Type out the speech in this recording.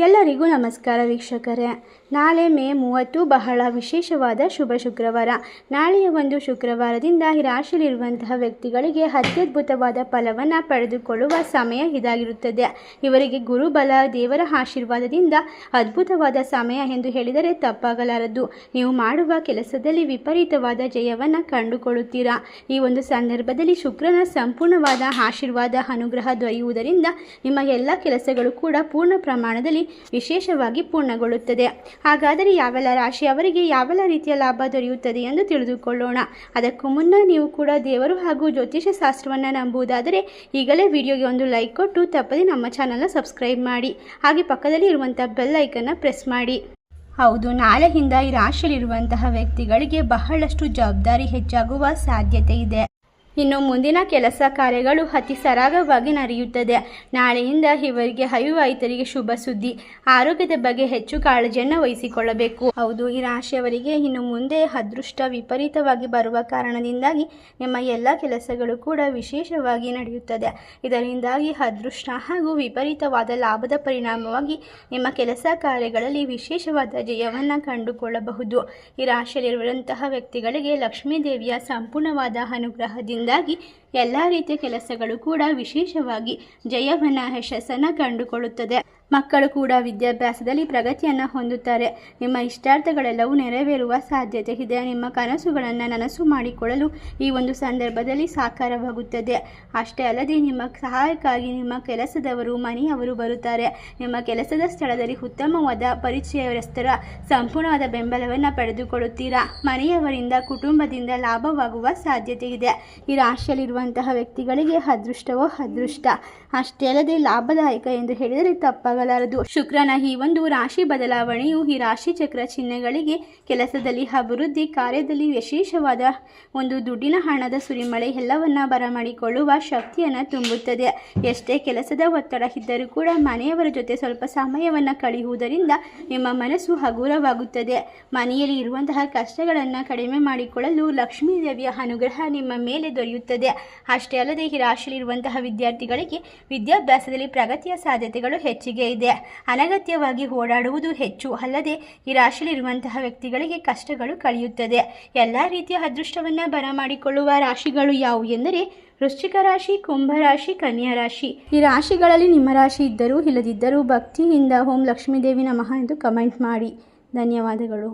ಎಲ್ಲರಿಗೂ ನಮಸ್ಕಾರ ವೀಕ್ಷಕರೇ. ನಾಳೆ ಮೇ ಮೂವತ್ತು, ಬಹಳ ವಿಶೇಷವಾದ ಶುಭ ಶುಕ್ರವಾರ. ನಾಳೆಯ ಒಂದು ಶುಕ್ರವಾರದಿಂದ ಈ ರಾಶಿಯಲ್ಲಿರುವಂತಹ ವ್ಯಕ್ತಿಗಳಿಗೆ ಅತ್ಯದ್ಭುತವಾದ ಫಲವನ್ನು ಪಡೆದುಕೊಳ್ಳುವ ಸಮಯ ಇದಾಗಿರುತ್ತದೆ. ಇವರಿಗೆ ಗುರುಬಲ ದೇವರ ಆಶೀರ್ವಾದದಿಂದ ಅದ್ಭುತವಾದ ಸಮಯ ಎಂದು ಹೇಳಿದರೆ ತಪ್ಪಾಗಲಾರದು. ನೀವು ಮಾಡುವ ಕೆಲಸದಲ್ಲಿ ವಿಪರೀತವಾದ ಜಯವನ್ನು ಕಂಡುಕೊಳ್ಳುತ್ತೀರಾ? ಈ ಒಂದು ಸಂದರ್ಭದಲ್ಲಿ ಶುಕ್ರನ ಸಂಪೂರ್ಣವಾದ ಆಶೀರ್ವಾದ, ಅನುಗ್ರಹ ದೊರೆಯುವುದರಿಂದ ನಿಮ್ಮ ಎಲ್ಲ ಕೆಲಸಗಳು ಕೂಡ ಪೂರ್ಣ ಪ್ರಮಾಣದಲ್ಲಿ ವಿಶೇಷವಾಗಿ ಪೂರ್ಣಗೊಳ್ಳುತ್ತದೆ. ಹಾಗಾದರೆ ಯಾವೆಲ್ಲ ರಾಶಿ ಅವರಿಗೆ ಯಾವೆಲ್ಲ ರೀತಿಯ ಲಾಭ ದೊರೆಯುತ್ತದೆ ಎಂದು ತಿಳಿದುಕೊಳ್ಳೋಣ. ಅದಕ್ಕೂ ಮುನ್ನ ನೀವು ಕೂಡ ದೇವರು ಹಾಗೂ ಜ್ಯೋತಿಷ ಶಾಸ್ತ್ರವನ್ನು ನಂಬುವುದಾದರೆ ಈಗಲೇ ವಿಡಿಯೋಗೆ ಒಂದು ಲೈಕ್ ಕೊಟ್ಟು ತಪ್ಪದೆ ನಮ್ಮ ಚಾನಲ್ನ ಸಬ್ಸ್ಕ್ರೈಬ್ ಮಾಡಿ. ಹಾಗೆ ಪಕ್ಕದಲ್ಲಿ ಇರುವಂಥ ಬೆಲ್ ಐಕನ್ನ ಪ್ರೆಸ್ ಮಾಡಿ. ಹೌದು, ನಾಳೆಯಿಂದ ಈ ರಾಶಿಯಲ್ಲಿರುವಂತಹ ವ್ಯಕ್ತಿಗಳಿಗೆ ಬಹಳಷ್ಟು ಜವಾಬ್ದಾರಿ ಹೆಚ್ಚಾಗುವ ಸಾಧ್ಯತೆ ಇದೆ. ಇನ್ನು ಮುಂದಿನ ಕೆಲಸ ಕಾರ್ಯಗಳು ಅತಿ ಸರಾಗವಾಗಿ ನಡೆಯುತ್ತದೆ. ನಾಳೆಯಿಂದ ಇವರಿಗೆ ಅವಿವಾಹಿತರಿಗೆ ಶುಭ ಸುದ್ದಿ. ಆರೋಗ್ಯದ ಬಗ್ಗೆ ಹೆಚ್ಚು ಕಾಳಜಿಯನ್ನು ವಹಿಸಿಕೊಳ್ಳಬೇಕು. ಹೌದು, ಈ ರಾಶಿಯವರಿಗೆ ಇನ್ನು ಮುಂದೆ ಅದೃಷ್ಟ ವಿಪರೀತವಾಗಿ ಬರುವ ಕಾರಣದಿಂದಾಗಿ ನಿಮ್ಮ ಎಲ್ಲ ಕೆಲಸಗಳು ಕೂಡ ವಿಶೇಷವಾಗಿ ನಡೆಯುತ್ತದೆ. ಇದರಿಂದಾಗಿ ಅದೃಷ್ಟ ಹಾಗೂ ವಿಪರೀತವಾದ ಲಾಭದ ಪರಿಣಾಮವಾಗಿ ನಿಮ್ಮ ಕೆಲಸ ಕಾರ್ಯಗಳಲ್ಲಿ ವಿಶೇಷವಾದ ಜಯವನ್ನು ಕಂಡುಕೊಳ್ಳಬಹುದು. ಈ ರಾಶಿಯಲ್ಲಿರುವಂತಹ ವ್ಯಕ್ತಿಗಳಿಗೆ ಲಕ್ಷ್ಮೀ ದೇವಿಯ ಸಂಪೂರ್ಣವಾದ ಅನುಗ್ರಹದಿಂದಾಗಿ ಎಲ್ಲ ರೀತಿಯ ಕೆಲಸಗಳು ಕೂಡ ವಿಶೇಷವಾಗಿ ಜಯವನ್ನು, ಯಶಸ್ಸನ್ನು ಕಂಡುಕೊಳ್ಳುತ್ತದೆ. ಮಕ್ಕಳು ಕೂಡ ವಿದ್ಯಾಭ್ಯಾಸದಲ್ಲಿ ಪ್ರಗತಿಯನ್ನು ಹೊಂದುತ್ತಾರೆ. ನಿಮ್ಮ ಇಷ್ಟಾರ್ಥಗಳೆಲ್ಲವೂ ನೆರವೇರುವ ಸಾಧ್ಯತೆ ಇದೆ. ನಿಮ್ಮ ಕನಸುಗಳನ್ನು ನನಸು ಮಾಡಿಕೊಳ್ಳಲು ಈ ಒಂದು ಸಂದರ್ಭದಲ್ಲಿ ಸಾಕಾರವಾಗುತ್ತದೆ. ಅಷ್ಟೇ ಅಲ್ಲದೆ ನಿಮ್ಮ ಸಹಾಯಕ್ಕಾಗಿ ನಿಮ್ಮ ಕೆಲಸದವರು, ಮನೆಯವರು ಬರುತ್ತಾರೆ. ನಿಮ್ಮ ಕೆಲಸದ ಸ್ಥಳದಲ್ಲಿ ಉತ್ತಮವಾದ ಪರಿಚಯಸ್ಥರ ಸಂಪೂರ್ಣವಾದ ಬೆಂಬಲವನ್ನು ಪಡೆದುಕೊಳ್ಳುತ್ತೀರಾ? ಮನೆಯವರಿಂದ, ಕುಟುಂಬದಿಂದ ಲಾಭವಾಗುವ ಸಾಧ್ಯತೆ ಇದೆ. ಈ ರಾಶಿಯಲ್ಲಿರುವಂತಹ ವ್ಯಕ್ತಿಗಳಿಗೆ ಅದೃಷ್ಟವೋ ಅದೃಷ್ಟ. ಅಷ್ಟೇ ಅಲ್ಲದೆ ಲಾಭದಾಯಕ ಎಂದು ಹೇಳಿದರೆ ತಪ್ಪಾಗಲಾರದು. ಶುಕ್ರನ ಈ ಒಂದು ರಾಶಿ ಬದಲಾವಣೆಯು ಈ ರಾಶಿ ಚಕ್ರ ಚಿಹ್ನೆಗಳಿಗೆ ಕೆಲಸದಲ್ಲಿ ಅಭಿವೃದ್ಧಿ ಕಾರ್ಯದಲ್ಲಿ ವಿಶೇಷವಾದ ಒಂದು ದುಡ್ಡಿನ ಹಣದ ಸುರಿಮಳೆ ಎಲ್ಲವನ್ನ ಬರಮಾಡಿಕೊಳ್ಳುವ ಶಕ್ತಿಯನ್ನು ತುಂಬುತ್ತದೆ. ಎಷ್ಟೇ ಕೆಲಸದ ಒತ್ತಡ ಇದ್ದರೂ ಕೂಡ ಮನೆಯವರ ಜೊತೆ ಸ್ವಲ್ಪ ಸಮಯವನ್ನು ಕಳೆಯುವುದರಿಂದ ನಿಮ್ಮ ಮನಸ್ಸು ಹಗುರವಾಗುತ್ತದೆ. ಮನೆಯಲ್ಲಿ ಇರುವಂತಹ ಕಷ್ಟಗಳನ್ನು ಕಡಿಮೆ ಮಾಡಿಕೊಳ್ಳಲು ಲಕ್ಷ್ಮೀ ದೇವಿಯ ಅನುಗ್ರಹ ನಿಮ್ಮ ಮೇಲೆ ದೊರೆಯುತ್ತದೆ. ಅಷ್ಟೇ ಅಲ್ಲದೆ ಈ ರಾಶಿಯಲ್ಲಿರುವಂತಹ ವಿದ್ಯಾರ್ಥಿಗಳಿಗೆ ವಿದ್ಯಾಭ್ಯಾಸದಲ್ಲಿ ಪ್ರಗತಿಯ ಸಾಧ್ಯತೆಗಳು ಹೆಚ್ಚಿಗೆ ಇದೆ. ಅನಗತ್ಯವಾಗಿ ಓಡಾಡುವುದು ಹೆಚ್ಚು ಅಲ್ಲದೆ ಈ ರಾಶಿಯಲ್ಲಿರುವಂತಹ ವ್ಯಕ್ತಿಗಳಿಗೆ ಕಷ್ಟಗಳು ಕಳೆಯುತ್ತದೆ. ಎಲ್ಲ ರೀತಿಯ ಅದೃಷ್ಟವನ್ನು ಬರಮಾಡಿಕೊಳ್ಳುವ ರಾಶಿಗಳು ಯಾವುವು ಎಂದರೆ ವೃಶ್ಚಿಕ ರಾಶಿ ಕುಂಭರಾಶಿ ಕನ್ಯಾ ರಾಶಿ. ಈ ರಾಶಿಗಳಲ್ಲಿ ನಿಮ್ಮ ರಾಶಿ ಇದ್ದರೂ ಇಲ್ಲದಿದ್ದರೂ ಭಕ್ತಿಯಿಂದ ಓಂ ಲಕ್ಷ್ಮೀದೇವಿ ನಮಃ ಎಂದು ಕಮೆಂಟ್ ಮಾಡಿ. ಧನ್ಯವಾದಗಳು.